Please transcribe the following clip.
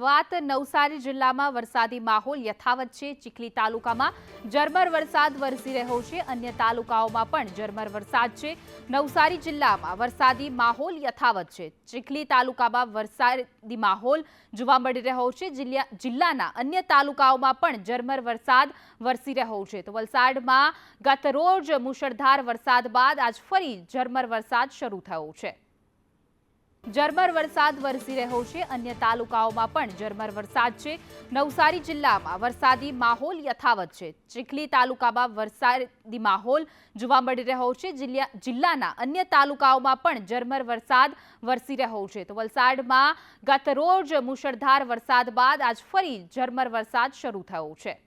વાત નવસારી જિલ્લામાં વરસાદી માહોલ યથાવત છે. ચીખલી તાલુકામાં ઝરમર વરસાદ વરસી રહ્યો છે. અન્ય તાલુકાઓમાં પણ ઝરમર વરસાદ છે. નવસારી જિલ્લામાં વરસાદી માહોલ યથાવત છે. ચીખલી તાલુકામાં વરસાદી માહોલ જોવા મળી રહ્યો છે. જિલ્લા, જિલ્લાના અન્ય તાલુકાઓમાં પણ ઝરમર વરસાદ વરસી રહ્યો છે. તો વલસાડમાં ગત રોજ મુશળધાર વરસાદ બાદ આજ ફરી ઝરમર વરસાદ શરૂ થયો છે. ઝરમર વરસાદ વરસી રહ્યો છે. અન્ય તાલુકાઓમાં પણ ઝરમર વરસાદ છે. નવસારી જિલ્લામાં વરસાદી માહોલ યથાવત છે. ચીખલી તાલુકામાં વરસાદી માહોલ જોવા મળી રહ્યો છે. જિલ્લા, જિલ્લાના અન્ય તાલુકાઓમાં પણ ઝરમર વરસાદ વરસી રહ્યો છે. તો વલસાડમાં ગત રોજ મુશળધાર વરસાદ બાદ આજ ફરી ઝરમર વરસાદ શરૂ થયો છે.